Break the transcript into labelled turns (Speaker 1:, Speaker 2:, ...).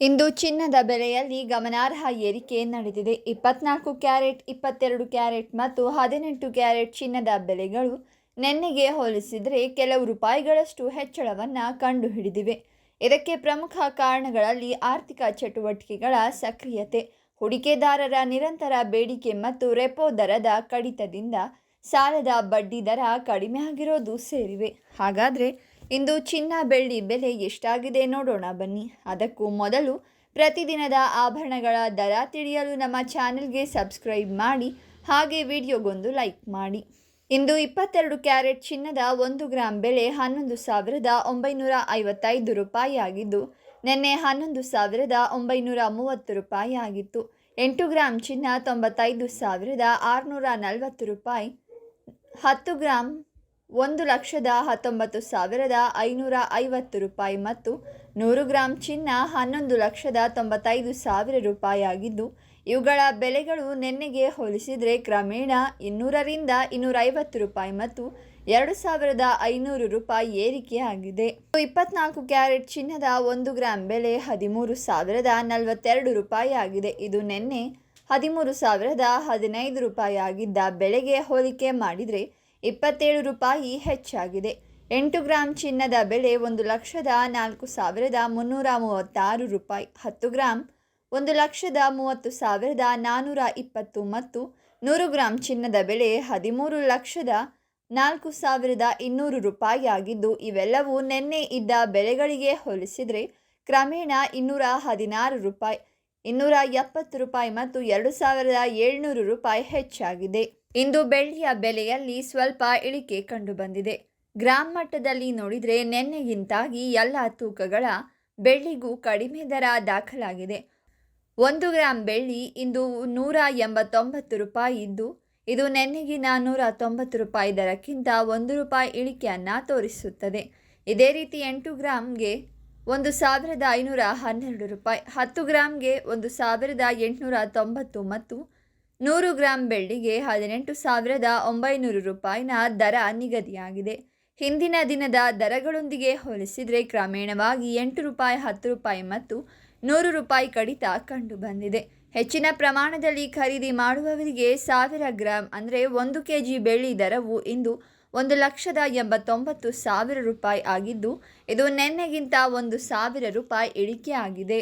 Speaker 1: ಇಂದು ಚಿನ್ನದ ಬೆಲೆಯಲ್ಲಿ ಗಮನಾರ್ಹ ಏರಿಕೆ ನಡೆದಿದೆ. ಇಪ್ಪತ್ನಾಲ್ಕು ಕ್ಯಾರೆಟ್, ಇಪ್ಪತ್ತೆರಡು ಕ್ಯಾರೆಟ್ ಮತ್ತು ಹದಿನೆಂಟು ಕ್ಯಾರೆಟ್ ಚಿನ್ನದ ಬೆಲೆಗಳು ನೆನ್ನೆಗೆ ಹೋಲಿಸಿದರೆ ಕೆಲವು ರೂಪಾಯಿಗಳಷ್ಟು ಹೆಚ್ಚಳವನ್ನು ಕಂಡುಹಿಡಿದಿವೆ. ಇದಕ್ಕೆ ಪ್ರಮುಖ ಕಾರಣಗಳಲ್ಲಿ ಆರ್ಥಿಕ ಚಟುವಟಿಕೆಗಳ ಸಕ್ರಿಯತೆ, ಹೂಡಿಕೆದಾರರ ನಿರಂತರ ಬೇಡಿಕೆ ಮತ್ತು ರೆಪೋ ದರದ ಕಡಿತದಿಂದ ಸಾಲದ ಬಡ್ಡಿ ದರ ಕಡಿಮೆಯಾಗಿರೋದು ಸೇರಿವೆ. ಹಾಗಾದರೆ ಇಂದು ಚಿನ್ನ ಬೆಳ್ಳಿ ಬೆಲೆ ಎಷ್ಟಾಗಿದೆ ನೋಡೋಣ ಬನ್ನಿ. ಅದಕ್ಕೂ ಮೊದಲು ಪ್ರತಿದಿನದ ಆಭರಣಗಳ ದರ ತಿಳಿಯಲು ನಮ್ಮ ಚಾನೆಲ್ಗೆ ಸಬ್ಸ್ಕ್ರೈಬ್ ಮಾಡಿ, ಹಾಗೆ ವಿಡಿಯೋಗೊಂದು ಲೈಕ್ ಮಾಡಿ. ಇಂದು ಇಪ್ಪತ್ತೆರಡು ಕ್ಯಾರೆಟ್ ಚಿನ್ನದ ಒಂದು ಗ್ರಾಂ ಬೆಲೆ ಹನ್ನೊಂದು ಸಾವಿರದ ಒಂಬೈನೂರ ಐವತ್ತೈದು ರೂಪಾಯಿ ಆಗಿದ್ದು ನಿನ್ನೆ ಹನ್ನೊಂದು ಸಾವಿರದ ಒಂಬೈನೂರ ಮೂವತ್ತು ರೂಪಾಯಿ ಆಗಿತ್ತು ಎಂಟು ಗ್ರಾಂ ಚಿನ್ನ ತೊಂಬತ್ತೈದು ಸಾವಿರದ ಆರುನೂರ ನಲವತ್ತು ರೂಪಾಯಿ, ಹತ್ತು ಗ್ರಾಂ ಒಂದು ಲಕ್ಷದ ಹತ್ತೊಂಬತ್ತು ಸಾವಿರದ ಐನೂರ ಐವತ್ತು ರೂಪಾಯಿ ಮತ್ತು ನೂರು ಗ್ರಾಂ ಚಿನ್ನ ಹನ್ನೊಂದು ಲಕ್ಷದ ತೊಂಬತ್ತೈದು ಸಾವಿರ ರೂಪಾಯಿ ಆಗಿದ್ದು ಇವುಗಳ ಬೆಲೆಗಳು ನಿನ್ನೆಗೆ ಹೋಲಿಸಿದರೆ ಕ್ರಮೇಣ ಇನ್ನೂರರಿಂದ ಇನ್ನೂರೈವತ್ತು ರೂಪಾಯಿ ಮತ್ತು ಎರಡು ಸಾವಿರದ ಐನೂರು ರೂಪಾಯಿ ಏರಿಕೆಯಾಗಿದೆ. ಇಪ್ಪತ್ನಾಲ್ಕು ಕ್ಯಾರೆಟ್ ಚಿನ್ನದ ಒಂದು ಗ್ರಾಂ ಬೆಲೆ ಹದಿಮೂರು ಸಾವಿರದ ನಲವತ್ತೆರಡು ರೂಪಾಯಿ ಆಗಿದೆ ಇದು ನಿನ್ನೆ ಹದಿಮೂರು ಸಾವಿರದ ಹದಿನೈದು ರೂಪಾಯಿ ಆಗಿದ್ದ ಬೆಲೆಗೆ ಹೋಲಿಕೆ ಮಾಡಿದರೆ ಇಪ್ಪತ್ತೇಳು ರೂಪಾಯಿ ಹೆಚ್ಚಾಗಿದೆ. ಎಂಟು ಗ್ರಾಂ ಚಿನ್ನದ ಬೆಲೆ ಒಂದು ಲಕ್ಷದ ನಾಲ್ಕು ಸಾವಿರದ ಮುನ್ನೂರ ಮೂವತ್ತಾರು ರೂಪಾಯಿ. ಹತ್ತು ಗ್ರಾಂ ಒಂದು ಲಕ್ಷದ ಮೂವತ್ತು ಸಾವಿರದ ನಾನ್ನೂರ ಇಪ್ಪತ್ತು ಮತ್ತು ನೂರು ಗ್ರಾಂ ಚಿನ್ನದ ಬೆಲೆ ಹದಿಮೂರು ಲಕ್ಷದ ನಾಲ್ಕು ಸಾವಿರದ ಇನ್ನೂರು ರೂಪಾಯಿ ಆಗಿದ್ದು ಇವೆಲ್ಲವೂ ನಿನ್ನೆ ಇದ್ದ ಬೆಲೆಗಳಿಗೆ ಹೋಲಿಸಿದರೆ ಕ್ರಮೇಣ ಇನ್ನೂರ ಹದಿನಾರು ರೂಪಾಯಿ, ಇನ್ನೂರ ಎಪ್ಪತ್ತು ರೂಪಾಯಿ ಮತ್ತು ಎರಡು ಸಾವಿರದ ಏಳ್ನೂರು ರೂಪಾಯಿ ಹೆಚ್ಚಾಗಿದೆ. ಇಂದು ಬೆಳ್ಳಿಯ ಬೆಲೆಯಲ್ಲಿ ಸ್ವಲ್ಪ ಇಳಿಕೆ ಕಂಡುಬಂದಿದೆ. ಗ್ರಾಮ್ ಮಟ್ಟದಲ್ಲಿ ನೋಡಿದರೆ ನಿನ್ನೆಗಿಂತಾಗಿ ಎಲ್ಲ ತೂಕಗಳ ಬೆಳ್ಳಿಗೂ ಕಡಿಮೆ ದರ ದಾಖಲಾಗಿದೆ. ಒಂದು ಗ್ರಾಂ ಬೆಳ್ಳಿ ಇಂದು ನೂರ ಎಂಬತ್ತೊಂಬತ್ತು ರೂಪಾಯಿ ಇದ್ದು, ಇದು ನೆನ್ನೆಗಿನ ನೂರ ತೊಂಬತ್ತು ರೂಪಾಯಿ ದರಕ್ಕಿಂತ ಒಂದು ರೂಪಾಯಿ ಇಳಿಕೆಯನ್ನು ತೋರಿಸುತ್ತದೆ. ಇದೇ ರೀತಿ ಎಂಟು ಗ್ರಾಮ್ಗೆ ಒಂದು ಸಾವಿರದ ಐನೂರ ಹನ್ನೆರಡು ರೂಪಾಯಿ, ಹತ್ತು ಗ್ರಾಮ್ಗೆ ಒಂದು ಸಾವಿರದ ಎಂಟುನೂರ ತೊಂಬತ್ತು ಮತ್ತು ನೂರು ಗ್ರಾಂ ಬೆಳ್ಳಿಗೆ ಹದಿನೆಂಟು ಸಾವಿರದ ಒಂಬೈನೂರು ರೂಪಾಯಿನ ದರ ನಿಗದಿಯಾಗಿದೆ. ಹಿಂದಿನ ದಿನದ ದರಗಳೊಂದಿಗೆ ಹೋಲಿಸಿದರೆ ಕ್ರಮೇಣವಾಗಿ ಎಂಟು ರೂಪಾಯಿ, ಹತ್ತು ರೂಪಾಯಿ ಮತ್ತು ನೂರು ರೂಪಾಯಿ ಕಡಿತ ಕಂಡುಬಂದಿದೆ ಹೆಚ್ಚಿನ ಪ್ರಮಾಣದಲ್ಲಿ ಖರೀದಿ ಮಾಡುವವರಿಗೆ ಸಾವಿರ ಗ್ರಾಂ ಅಂದರೆ ಒಂದು ಕೆ ಜಿ ಬೆಳ್ಳಿ ದರವು ಇಂದು ಒಂದು ಲಕ್ಷದ ಎಂಬತ್ತೊಂಬತ್ತು ಸಾವಿರ ರೂಪಾಯಿ ಆಗಿದ್ದು, ಇದು ನಿನ್ನೆಗಿಂತ ಒಂದು ಸಾವಿರ ರೂಪಾಯಿ ಇಳಿಕೆ ಆಗಿದೆ